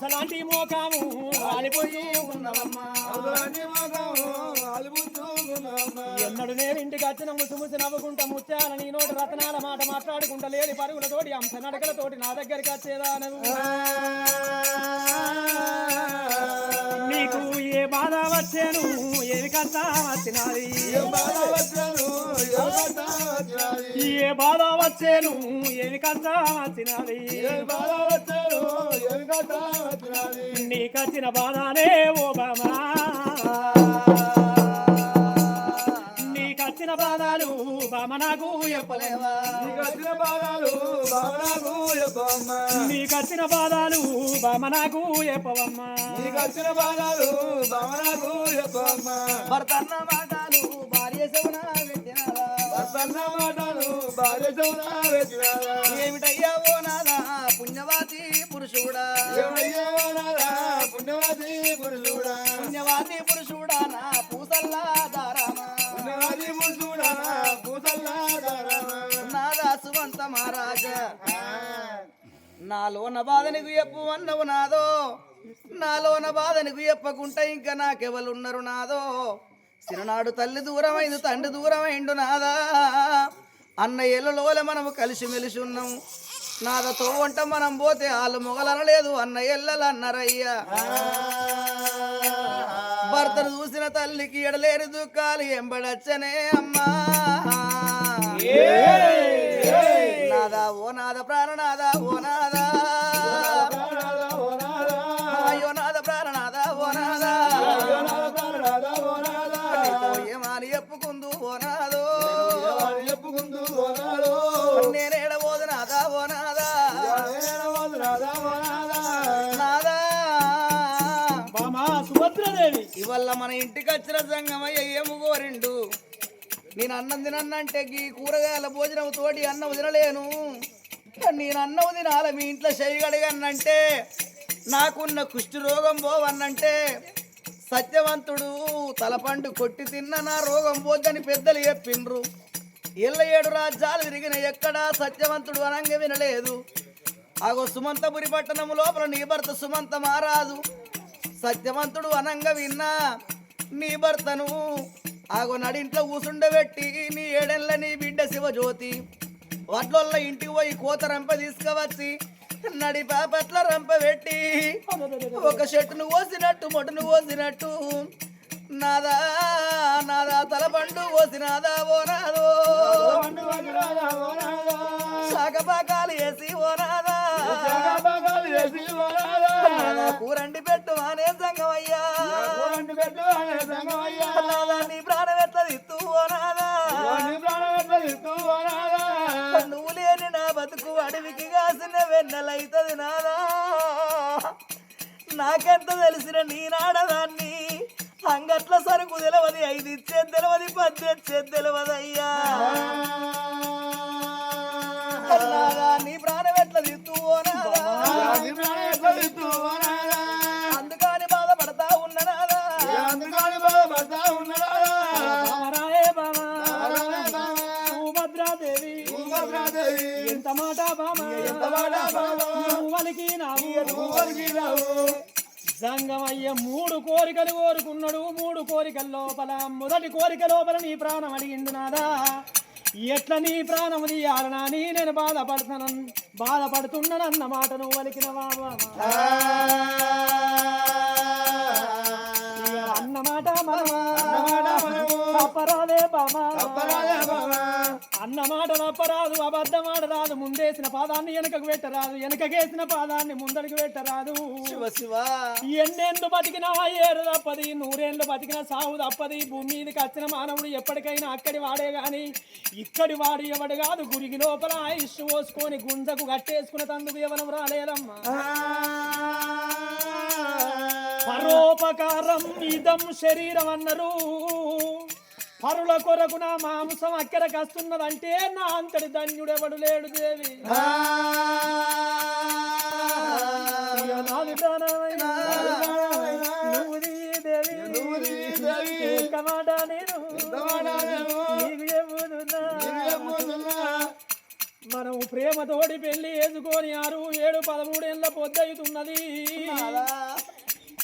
అంశలాంటి మోకాము ఆలిపోయి ఉన్నవమ్మా. ఎన్నడు నేను ఇంటికి వచ్చిన ముసుముసి నవ్వుకుంటా ముత్యాల నీ నోటి రతనాల మాట మాట్లాడుకుంటా లేని పరుగులతోటి అంశ నడకలతోటి నా దగ్గరికి వచ్చేదా నువ్వు బాధ వచ్చాను ఏమి కథ వచ్చినది? ఏ బాధ వచ్చాను ఏమి కథ వచ్చినది? నీకచ్చిన బాధనే ఓ బామా. నాకు చెప్పలేవా నీకచ్చిన బాధలు బామ నాకు చెప్పవమ్మా భర్తన్న మాటలు భార్య శవున పెట్టినారా? ఏమిటయ్యా ఓ నాదా? పుణ్యవాది పురుషుడా? పుణ్యవాది నాదాసువంత నాదా సువంత మహారాజా నాలోన బాధ నీకు చెప్పు అన్నవు నాదో. నాలోన బాధ నీకు చెప్పకుంటే ఇంకా నాకెవలున్నారు నాదో. చిన్ననాడు తల్లి దూరమైంది తండ్రి దూరమైండు నాదా. అన్న ఎల్లలోల మనము కలిసి మెలిసి ఉన్నాము నాదతో వంట మనం పోతే వాళ్ళు మొగలనలేదు అన్న ఎల్లలు అన్నారయ్యా భర్తను చూసిన తల్లికి ఎడలేని దుఃఖాలు ఎంబడచ్చనే అమ్మా. నాదా ఓ నాద ప్రాణనాదా ఓ నాదా ఇంటికి వచ్చిన సంగమయ్య ఏము కోరిండు నేను అన్నం తినన్నంటే ఈ కూరగాయల భోజనం తోటి అన్నం తినలేను. నేను అన్నం తినాల మీ ఇంట్లో చేయగలిగన్నంటే నాకున్న కుష్టి రోగం పోవన్నంటే సత్యవంతుడు తలపండు కొట్టి తిన్న నా రోగం పోద్దని పెద్దలు చెప్పిండ్రు. ఇళ్ళ ఏడు రాజ్యాలు తిరిగిన ఎక్కడా సత్యవంతుడు అనంగ వినలేదు. ఆగో సుమంతపురి పట్టణము లోపల నీ భర్త సుమంత మారాదు సత్యవంతుడు అనంగా విన్నా నీ భర్తను ఆగో నడింట్లో కూసుండబెట్టి నీ ఏడెళ్ళ నీ బిడ్డ శివజ్యోతి. వడ్లొల్ల ఇంటికి పోయి కోత రంప తీసుకువచ్చి నడి పాపట్ల రంప పెట్టి ఒక చెట్టును కోసినట్టు మొట్టును కోసినట్టు నాదా నాదా తలపండు కోసినాదా ఓ నాదో శాకపాకాలు వేసి ఓ నాదా కూరండి పెట్టు అనే సంగమయ్యా. నీ ప్రాణం ఎట్లా నువ్వు లేని నా బతుకు అడవికి కాసిన వెన్నెలైతది నాదా. నాకెంత తెలిసిన నీ నాడదాన్ని? అంగట్ల సరుకు తెలవది ఐదు ఇచ్చేది తెలవది పది ఇచ్చేది తెలవదు అయ్యా నాదా నీ ప్రాణం ఎట్లా తిత్తు ఓ నాదా అందుకని సంగమయ్య మూడు కోరికలు కోరుకున్నాడు. మూడు కోరికల లోపల మొదటి కోరిక లోపల నీ ప్రాణం అడిగిండు నాదా. ఎట్లా నీ ప్రాణం తీయాలనని నేను బాధపడుతున్నాను. బాధపడుతున్నానన్న మాట నువ్వు వలికిన బాబా అన్నమాట మనమా? తప్పరాదే బామా? అన్న మాట తప్పరాదు అబద్ధమాట రాదు ముందేసిన పాదాన్ని వెనకకు పెట్టరాదు వెనకకేసిన పాదాన్ని ముందడికి పెట్టరాదు. శివ శివ. ఎన్నెండు బతికినా ఏడు తప్పది నూరేళ్ళు బతికిన సాగు తప్పది భూమి మీదకి వచ్చిన మానవుడు ఎప్పటికైనా అక్కడి వాడే గాని ఇక్కడి వాడు ఎవడు కాదు గురికి లోపల ఆయుష్ పోసుకొని గుంజకు కట్టేసుకున్న తందుకు ఎవరం రాలేదమ్మా పరోపకారం ఇదం శరీరం అన్నారు. పరుల కొరకు నా మాంసం అక్కడికి వస్తున్నదంటే నా అంతటి ధన్యుడెవడు లేడు దేవి. మాట నేను. మనం ప్రేమతోడి పెళ్ళి చేసుకొని ఆరు ఏడు పదమూడేళ్ళ పొద్దవుతున్నది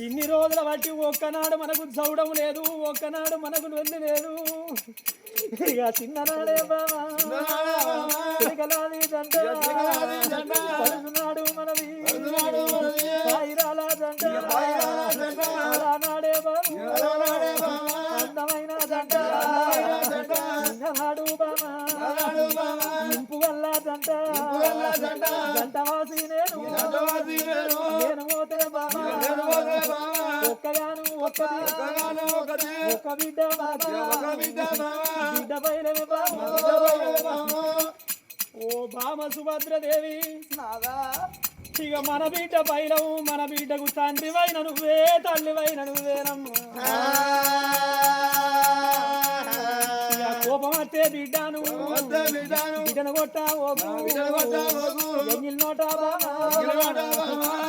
ఇన్ని రోజుల బట్టి ఒక్కనాడు మనకు చౌడం లేదు ఒక్కనాడు మనకు లొల్లి లేదు. ఇక చిన్ననాడే పలుకునాడు మనది. బామ సుభద్రదేవి నాదా? ఇక మన బిడ్డ పైలవు మన బిడ్డకు తండ్రివైన నువ్వే తల్లివైన నువ్వేనమ్మా కోపం వస్తే బిడ్డను బిడ్డను కొట్టా ఓకు ఎంగిల్ నోటా బామా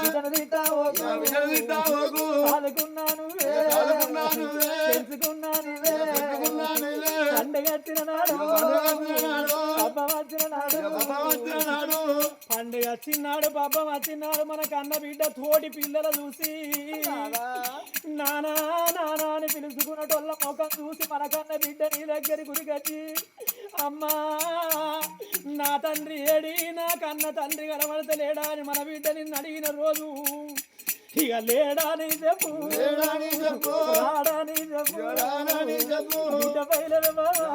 బిడ్డను తిట్టా ఓకు ఆదుకున్నా నువ్వే. తెలుసుకున్నా నువ్వే. పండుగచ్చిన నాడు పబ్బం వచ్చిన నాడు. పండుగ వచ్చినాడు పబ్బం వచ్చినాడు మన కన్న బిడ్డ తోటి పిల్లలు చూసి. నానా. నానా అని పిలుచుకున్నటోళ్ళ ముఖం చూసి మన కన్న బిడ్డ నీ దగ్గర గురికొచ్చి అమ్మా నా తండ్రి ఏడి నా కన్న తండ్రి కనబడతలేడా అని మన బిడ్డ నిన్ను అడిగిన రోజు ఇక లేడా నీ చెప్పు రాడా నీ చెప్పు బిడ్డ పైలవే బావా.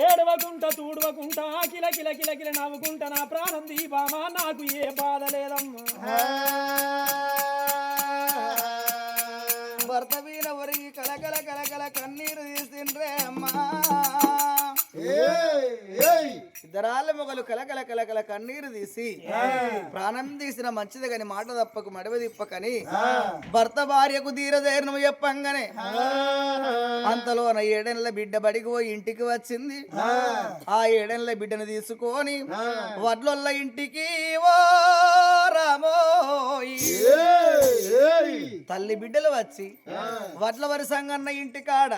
ఏడవకుంట తూడవకుంట కిల కిల కిల కిల నవ్వుకుంట నా ప్రాణం దీపామా? నాకు ఏ బాధ లేదమ్మా. భర్త వీర ఒరిగి కలకల కలకల కన్నీరు తీసిండ్రే అమ్మా. ఇద్దరాళ్ళ మొగలు కలకల కలకల కన్నీరు తీసి ప్రాణం తీసిన మంచిది కాని మాట తప్పకు మడవ తిప్పకని భర్త భార్యకు ధీరధైర్యం చెప్పంగానే అంతలో నా ఏడెన్ల బిడ్డ బడికి పోయి ఇంటికి వచ్చింది. ఆ. ఏడెన్ల బిడ్డను తీసుకొని వడ్లొల్ల ఇంటికి ఓ తల్లి బిడ్డలు వచ్చి వడ్ల వరుసంగన్న ఇంటి కాడ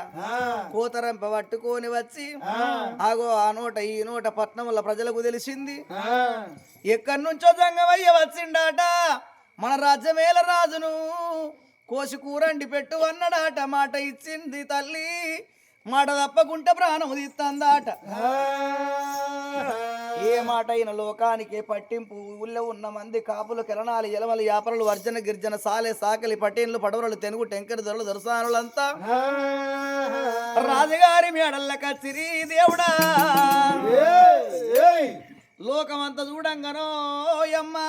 కూతరంప పట్టుకొని వచ్చి ఆగో ఆ నోట ఈ నోట పట్నంలో ప్రజలకు తెలిసింది. ఎక్కడి నుంచో జంగమయ్య వచ్చిండాట. మన రాజ్యమేల రాజును కోసి కూరండి పెట్టు అన్నడాట. మాట ఇచ్చింది తల్లి. మాట తప్పకుంటే ప్రాణం తీస్తుందాట ఏ మాట అయిన లోకానికి పట్టింపు ఊళ్ళో ఉన్న మంది కాపులు కిరణాలు ఎలమలు యాపరలు వర్జన గిర్జన సాలె సాకలి పటేన్లు పడవలు తెనుగు టెంకరి దొరలు దొరసానులంతా. రాజుగారి మేడల్ల కచ్చిరి దేవుడా. లోకమంతా చూడంగానో యమ్మా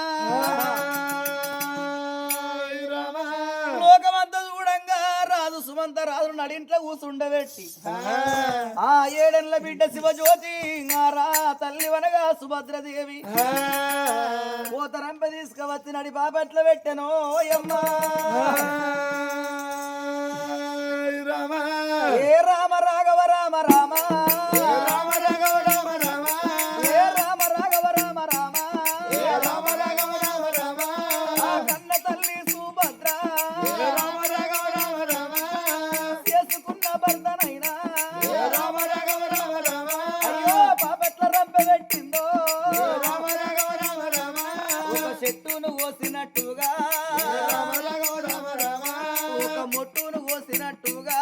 సుమంత రాజు నడింట్లో కూసుండబెట్టి. ఆ. ఏడెన్ల బిడ్డ శివజ్యోతి రా తల్లి వనగా సుభద్రదేవి. పోతరంప తీసుకువచ్చి నడి బాపట్ల పెట్టెనో యమ్మా. ఏ రామ రాఘవ రామ రామ. పుట్టును పోసినట్టుగా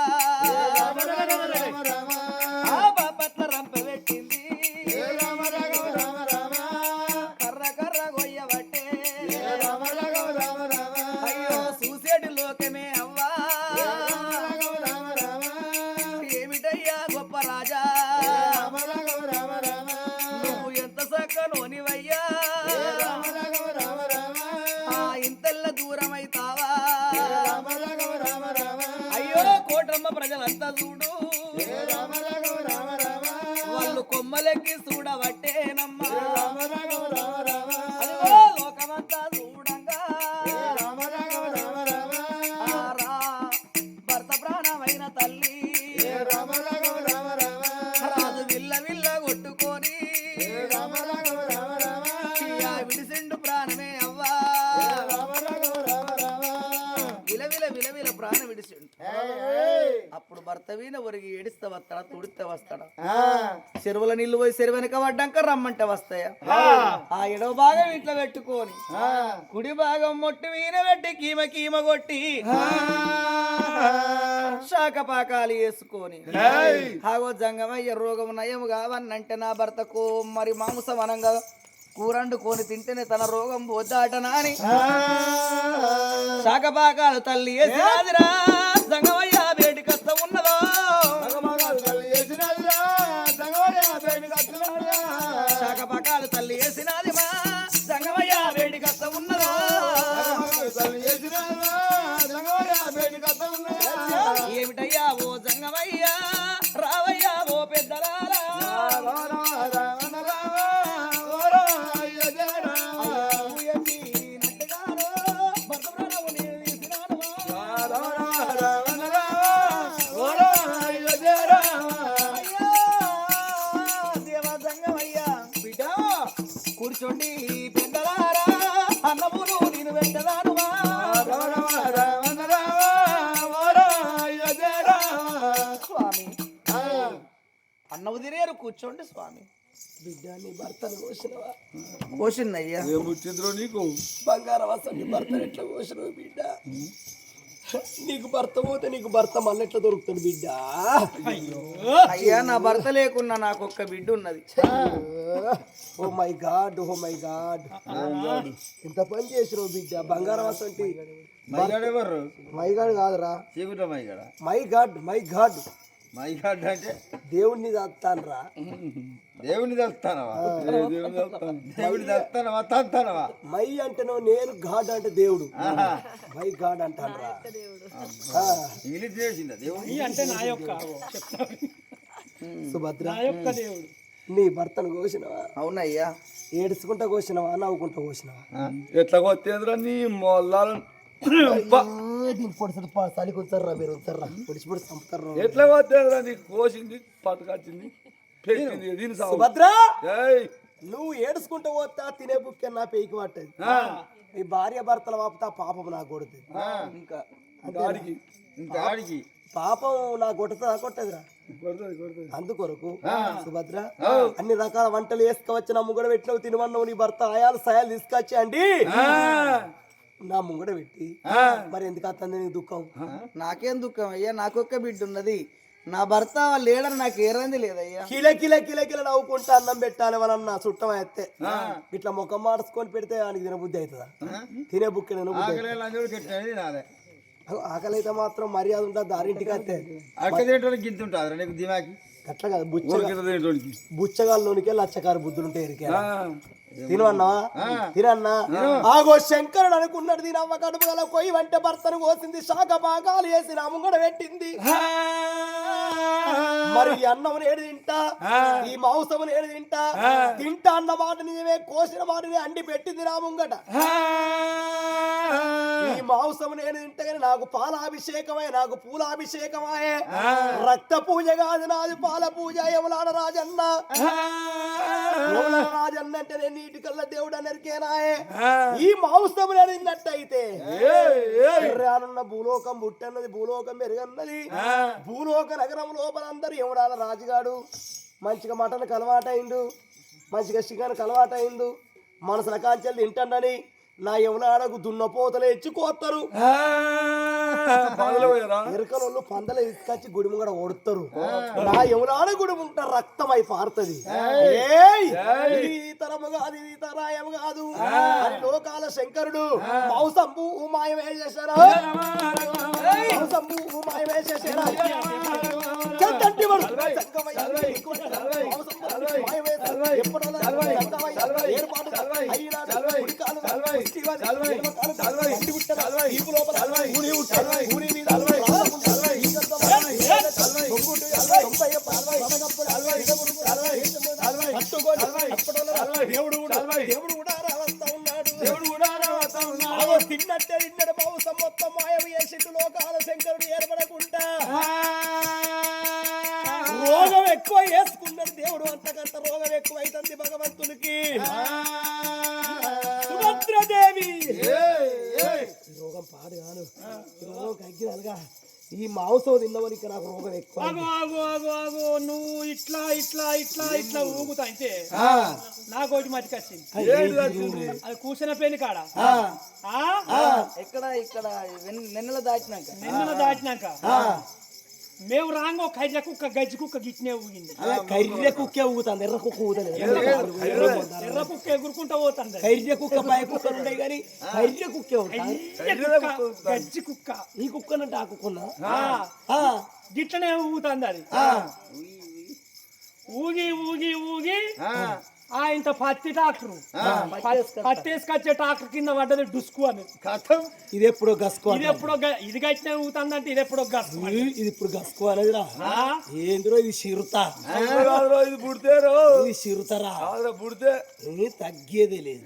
కొమ్మలెక్కి చూడబట్టేనమ్మా లోకమంతా చూడంగా భర్త ప్రాణమైన తల్లి. రాజు విల్ల విల్ల కొట్టుకొని. ఆ విడిసిండు ప్రాణమే అవ్వా. విల విల విల విల ప్రాణం విడిసిండు. అప్పుడు భర్త వీణ ఒరిగి ఏడిస్తే వస్తాడా తుడిస్తే వస్తాడా? చెరువుల నీళ్ళు పోయి చెరువు వెనక పడ్డాక రమ్మంటే వస్తాయా? ఆ. ఎడవ భాగం ఇట్లా పెట్టుకొని కుడి భాగం మొట్టు వీణ పెట్టి కీమ కీమ కొట్టి శాఖ పాకాలు వేసుకొని. ఆగో జంగమయ్య రోగం నయం కావన్నంటే నా భర్తకు మరి మాంసం అనంగా కూరండుకొని తింటేనే తన రోగం పోతాటనా అని. ఆ, శాఖ పాకాలు తల్లి వేసినాదిరా జంగమయ్య కూర్చోండి స్వామి. బిడ్డ నీ భర్తను కోసినవా? కోసిందయ్యా. నీకు? బంగారం వస్తుంది భర్త ఎట్లా కోసినవు బిడ్డ? నీకు భర్త పోతే నీకు భర్త మళ్ళీ ఎట్లా దొరుకుతాడు బిడ్డ? అయ్యా. నా భర్త లేకున్నా నాకు ఒక్క బిడ్డ ఉన్నది. Oh my God oh my God. ఎంత పని చేసినావు బిడ్డ? బంగారం అసంటి మైగాడ్ కాదురా. చీకుట మైగాడ మై గాడ్. మై గాడ్ అంటే దేవుణ్ణి తాస్తానరా దేవుని తెస్తానవా దేవుని తెస్తానవా తంతానవా? మై అంటేనో నేను గాడ్ అంటే దేవుడు. My God అంటానరా. ఇంగ్లీష్ చేసిందా దేవుడు? అంటే నా యొక్క. సుభద్ర. నా యొక్క దేవుడు. నీ భర్తను కోసినవా? అవునయ్యా. ఏడుచుకుంటా కోసినవా? నవ్వుకుంటా కోసినవా? ఎట్లా కొత్తేంద్రా నీ మొల్లాలు? దీని పొడిసడు చలి కూర్చోర్రా మీరు ఉంచర్రా. పొడిచి పొడి చంపుతారు ఎట్లా నీకు కోసింది పట్టుకొచ్చింది పెట్టింది దీని సాగు సుభద్ర? ఏయ్. నువ్వు ఏడుచుకుంటూ పోతా తినే బుక్కే నా పేయికి పట్టది. ఆ, నీ భార్య భర్తల వాపుతా పాపం నాకు కొడుతుంది ఇంకా పాపం నా కొట్టదురా. కొడుతుంది కొడుతుంది. అందుకొరకు సుభద్ర. అన్ని రకాల వంటలు వేసుకువచ్చి నా ముంగడ పెట్టినవు తినమన్నావు నీ భర్త ఆయాలు సయాలు తీసుకొచ్చి అండి ఆ, నా ముంగడ పెట్టి మరి ఎందుకు అత్తంది నీకు దుఃఖం? నాకేం దుఃఖం అయ్యా నాకొక్క బిడ్డ ఉన్నది. నా భర్త వాళ్ళు లేడని నాకు ఏరంది లేదయ్యా. కిల కిల కిల కిల నవ్వుకుంటా అన్నం పెట్టాలి వాళ్ళన్న చుట్టం ఎత్తే. ఇట్లా ముఖం మార్చుకొని పెడితే వానికి తినబుద్ధి అవుతుందా? తినే బుక్కి నేను బుద్ధి ఆకలి అయితే మాత్రం మర్యాద ఉంటుంది దారింటికి తినేటోడికి గింత ఉంటుంది నీకు దిమాకి. అట్లా కాదు బుచ్చ బుచ్చగాల్లోనికే లచ్చకారు బుద్ధులు ఉంటాయి తినవన్నా తినన్నా ఆగో శంకరుడు అనుకున్నాడు దీని అవ్వ కడుపు గల కొయ్యి వంట భర్తను కోసింది శాఖ భాగాలు వేసి నా ముంగడ పెట్టింది. మరి ఈ అన్నం నేడు తింటా? ఈ మాంసం నేడు తింటా? తింటా అన్న మాట నిజమే కోసిన మాటని అండి పెట్టింది నా ముంగట. ఈ మాంసం నేను తింటగానే నాకు పాలాభిషేకమే నాకు పూలాభిషేకమాయే రక్త పూజ కాదు నాది పాల పూజ యములాడ రాజన్న రాజన్న అంటే నేను నీటి కల్లా దేవుడు అనరికేనాయే ఈ మాంసం నేను తిన్నట్టయితే రానున్న భూలోకం పుట్టన్నది భూలోకం పెరుగన్నది. భూలోక నగరం లోపల అందరు ఎవడాల రాజుగాడు. మంచిగా మటన్ కలవాటైండు మంచిగా చికెన్ కలవాటైండు మనసుల కాంచెలు తింటానని నా యమునాడకు దున్నపోతలు ఎచ్చి కోస్తారు ఎరుకలోళ్ళు పందలు తీసుకొచ్చి గుడి ముంగడ ఓడుతారు నా యమునాడ గుడి ముంట రక్తమై పారుతుంది. తరము కాదు ఇది తరాయం కాదు అని లోకాల శంకరుడు మౌసంబు మాయమే చేశారా మౌసంబు మాయమే చేశారా వాడు. చక్కమయ్య. దేవుడు కూడా దేవుడు కూడా రావస్తా ఉన్నాడు. దేవుడు కూడా రావస్తా ఉన్నాడు. తిన్నట్టే తిన్నడు. మాంసం మొత్తం మాయవి చేసిట్టు లోకాల శంకరుడు ఏర్పడకుండా. రోగం ఎక్కువ వేసుకున్నాడు దేవుడు అంతకంత రోగం ఎక్కువ అవుతుంది భగవంతునికి సుభద్రదేవి. రోగం పాడు కాను రోగం కగ్గిరాలుగా ఈ మాంసం తిన్నవనికి నాకు రోగం ఎక్కువ ఆగు ఆగు ఆగు ఆగు. నువ్వు ఇట్లా ఇట్లా ఇట్లా ఇట్లా ఊగుతా అయితే ఆ, నాకు ఒకటి మతికి వచ్చింది. ఏంటి వచ్చింది అది కూర్చున్న పెళ్ళి కాడ. ఆ, ఆ? ఎక్కడ ఇక్కడ నెన్నెల దాచినాక నిన్న దాటినాక. ఆ. మేము రాంగో కైజ కుక్క గజ్జి కుక్క గిట్నే ఊగింది అలా కర్రె కుక్కే ఊగుతాను ఎర్ర కుక్క ఊగుతాను ఎర్ర కుక్క ఎగురుకుంటా పోతుంది కర్రె కుక్క పై కుక్కలు ఉంటాయి కానీ కర్రె కుక్కే గజ్జి కుక్క ఈ కుక్కనంటే ఆ ఆ, గిట్లనే ఊగుతుంది అది ఆ. ఊగి ఊగి ఊగి ఆ ఇంత పత్తి టాక్టరు పత్తేసుకొచ్చే టాక్టర్ కింద పడ్డది డుస్కు అని. కథం. ఇది ఎప్పుడో గస్కో ఇది ఎప్పుడో ఇది గట్టినే ఊగుతుందంటే ఇది ఎప్పుడో గస్సు ఇది ఇప్పుడు గస్కో అనేది రా. ఆ? ఏందిరో ఇది చిరుత. ఇది పుడితేరో ఇది చిరుతరా పుడితే. తగ్గేదే లేదు.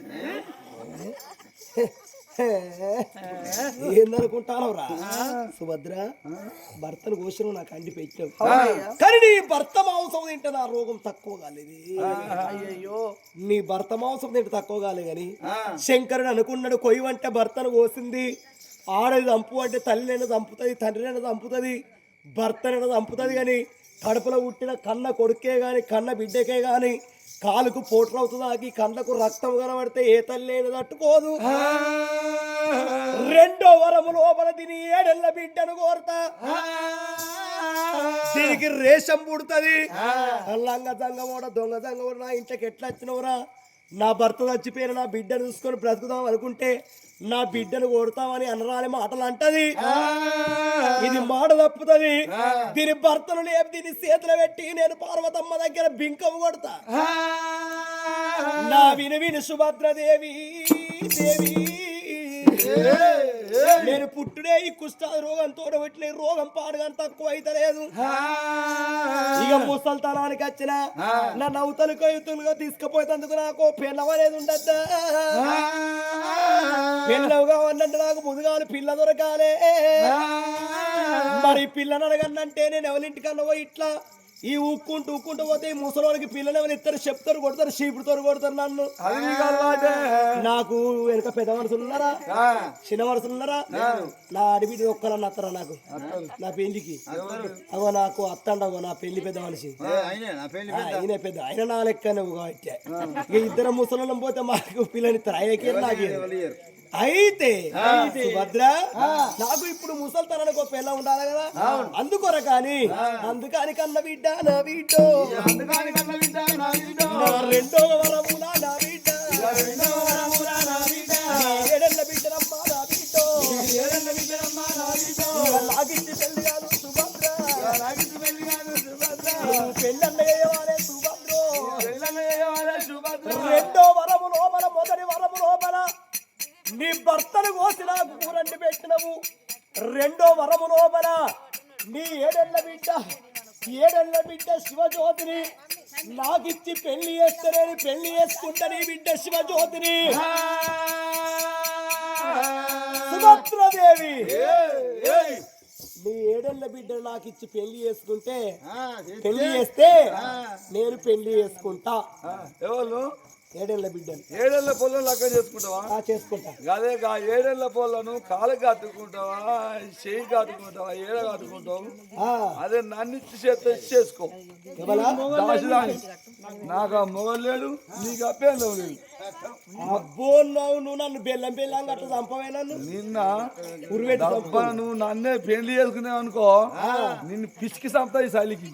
ఏందనుకుంటాను రా. సుభద్ర భర్తను కోసిన నాకు అండి పెట్టావు. కానీ నీ భర్త మాంసం తింటే నా రోగం తక్కువ కాలేదు. అయ్యయ్యో. నీ భర్త మాంసం తింటే తక్కువ కాలే గాని శంకరుడు అనుకున్నాడు కొయ్యి అంటే భర్తను కోసింది. ఆడది చంపు అంటే తల్లినైనా చంపుతుంది తండ్రినైనా చంపుతుంది భర్తనైనా చంపుతుంది కానీ కడుపులో పుట్టిన కన్న కొడుకే గాని కన్న బిడ్డకే గాని కాలుకు పోట్లు అవుతుంది? కళ్ళకు రక్తం కనబడితే ఏ తల్లి తట్టుకోదు. రెండో వరము లోపల దీని ఏడెళ్ళ బిడ్డను కోరతా. దీనికి రేషం పుడుతుంది. లంగ జంగమోడ దొంగ జంగమోడ నా ఇంట్లోకి ఎట్లా వచ్చినవురా? నా భర్త చచ్చిపోయిన నా బిడ్డను చూసుకొని బ్రతుకుదాం అనుకుంటే నా బిడ్డను కొడతామని అనరాని మాటలు అంటది. ఇది మాట తప్పుతుంది. దీని భర్తను లేపి దీని చేతులు పెట్టి నేను పార్వతమ్మ దగ్గర బింకం కొడతా. నా విని విని సుభద్రదేవి దేవి. నేను పుట్టుడే ఈ కుష్ఠ రోగంతో పెట్టలే రోగం పాడుగా తక్కువ అయితలేదు. ఇక ముసల్తనానికి వచ్చిన నా నవ్వుతలు కయుతులుగా తీసుకుపోయేందుకు నాకు పెళ్ళవలేదు ఉండద్దా? పెళ్ళవుగా ఉన్నట్టు నాకు ముదుగాలు పిల్ల దొరకాలే. మరి పిల్లని అడగనంటే నేను ఎవరింటికన్నా పోయి ఇట్లా ఈ ఊక్కుంటూ ఊక్కుంటూ పోతే ఈ ముసలోనికి పిల్లని ఎవరు ఇస్తారు? చెప్తారు కొడతారు చీపుడుతో కొడతారు నన్ను. నీకు వెనక పెద్ద మనుషులు ఉన్నారా? చిన్న మనుషులు ఉన్నారా? నా అడిబిడ్డ ఒక్కలన్న అత్తరా నాకు? నా పెళ్ళికి అగో నాకు అత్తండగో నా పెళ్ళి పెద్ద మనిషి. ఆయనే పెద్ద. ఆయన నా లెక్క నువ్వు కాబట్టి ఇక ఇద్దరు ముసలం పోతే మాకు పిల్లనిస్తారు ఆయనకి నాకు అయితే సుభద్ర నాకు ఇప్పుడు ముసల్తనానికి ఒక పిల్ల ఉండాలి కదా. అందుకొర కానీ అందుకని కన్న బిడ్డ నా బిడ్డ. నా రెండో వరములా నా నాకిచ్చి పెళ్ళి చేస్తానని పెళ్ళి చేసుకుంటా నీ బిడ్డ శివజ్యోతిని. సుభద్రదేవి. నీ ఏడెళ్ళ బిడ్డ నాకు ఇచ్చి పెళ్ళి చేసుకుంటే పెళ్ళి చేస్తే నేను పెళ్ళి చేసుకుంటా. ఎవరు? ఏడేళ్ళ బిడ్డని. ఏడేళ్ళ పొలం లెక్క చేసుకుంటావా? చేసుకుంటా. అదే కా ఏడేళ్ళ పొలను కాలు కట్టుకుంటావా చెయ్యి కట్టుకుంటావా ఏడ కట్టుకుంటావు అదే నన్ను ఇచ్చి చేస్తే చేసుకో. నాకు ఆ మొగలు లేడు నీకు పేరు లేదు అబ్బో నువ్వు నువ్వు నన్ను బెల్లం బెల్లం చంపవే నన్ను? నువ్వు నన్నే పెళ్ళి చేసుకున్నావు అనుకో నిన్ను పిసికి సంపుతా ఈ చలికి